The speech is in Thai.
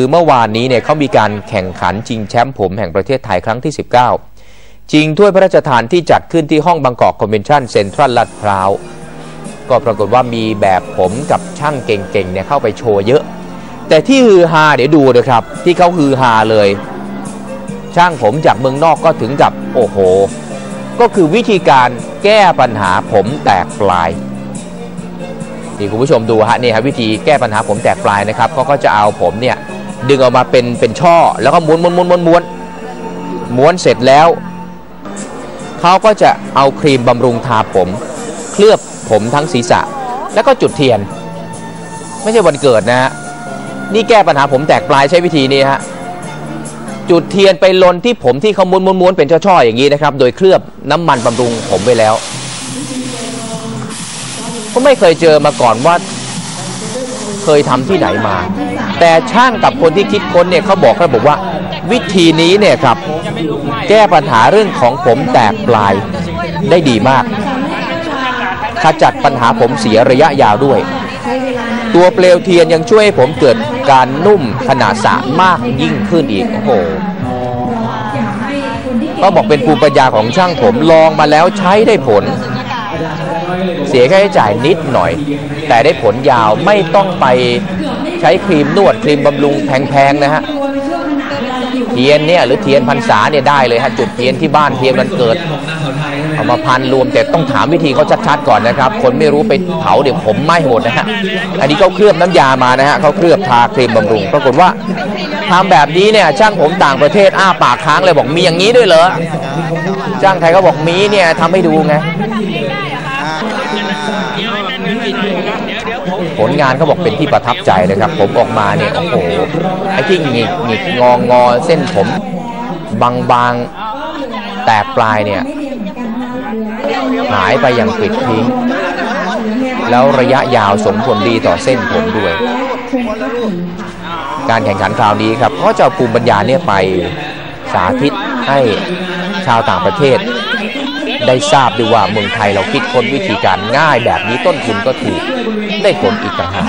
คือเมื่อวานนี้เนี่ยเขามีการแข่งขันชิงแชมป์ผมแห่งประเทศไทยครั้งที่ 19 ชิงถ้วยพระราชทานที่จัดขึ้นที่ห้องบางกอกคอนเวนชั่นเซ็นทรัลลาดพร้าว ก็ปรากฏว่ามีแบบผมกับช่างเก่งๆเนี่ยเข้าไปโชว์เยอะ แต่ที่ฮือฮาเดี๋ยวดูนะครับ ที่เขาฮือฮาเลย ช่างผมจากเมืองนอกก็ถึงกับโอ้โห ก็คือวิธีการแก้ปัญหาผมแตกปลายนี่คุณผู้ชมดูฮะนี่ครับวิธีแก้ปัญหาผมแตกปลายนะครับก็ก็จะเอาผมเนี่ย ดึงออกมาเป็นเป็นช่อ แล้วก็ม้วนม้วนม้วนม้วนม้วนม้วนเสร็จแล้วเขาก็จะเอาครีมบำรุงทาผม เคลือบผมทั้งศีรษะ แล้วก็จุดเทียน ไม่ใช่วันเกิดนะฮะนี่แก้ปัญหาผมแตกปลายใช้วิธีนี้ฮะจุดเทียนไปลนที่ผมที่เขาม้วนม้วนม้วนเป็นช่อๆอย่างนี้นะครับ โดยเคลือบน้ำมันบำรุงผมไว้แล้ว ก็ไม่เคยเจอมาก่อนว่า เคยทำที่ไหนมา แต่ช่างกับคนที่คิดค้นเนี่ยเขาบอกเขาบอกว่า วิธีนี้เนี่ยครับ แก้ปัญหาเรื่องของผมแตกปลายได้ดีมากขจัดปัญหาผมเสียระยะยาวด้วย ตัวเปลวเทียนยังช่วยให้ผมเกิดการนุ่มขนาดสระมากยิ่งขึ้นอีกโอ้โหก็บอกเป็นภูมิปัญญาของช่างผมลองมาแล้วใช้ได้ผล เสียค่าใช้จ่ายนิดหน่อย แต่ได้ผลยาวไม่ต้องไปใช้ครีมนวดครีมบำรุงแพงๆนะฮะเทียนเนี่ยหรือเทียนพรรษาเนี่ยได้เลยฮะจุดเทียนที่บ้านเทียนวันเกิด เอามาพันรวมแต่ต้องถามวิธีเขาชัดๆก่อนนะครับ คนไม่รู้ไปเผาเดี๋ยวผมไหม้หมดนะฮะอันนี้เขาเคลือบน้ำยามานะฮะเขาเคลือบทาครีมบำรุง ปรากฏว่าทำแบบนี้เนี่ยช่างผมต่างประเทศอ้าปากค้างเลยบอกมีอย่างนี้ด้วยเหรอช่างไทยก็บอกมีเนี่ยทำให้ดูไงผลงานเขาบอกเป็นที่ประทับใจเลยครับ ผมออกมาเนี่ยโอ้โหไอ้ที่หงิกหงิกงองอเส้นผมบางบางๆแตกปลายเนี่ย หายไปอย่างปลิดทิ้ง แล้วระยะยาวส่งผลดีต่อเส้นผมด้วย การแข่งขันคราวนี้ครับก็จะภูมิปัญญาเนี่ยไปสาธิตให้ชาวต่างประเทศ ได้ทราบด้วยว่าเมืองไทยเราคิดค้นวิธีการง่ายแบบนี้ต้นทุนก็ถูกได้ผลอีกต่างหาก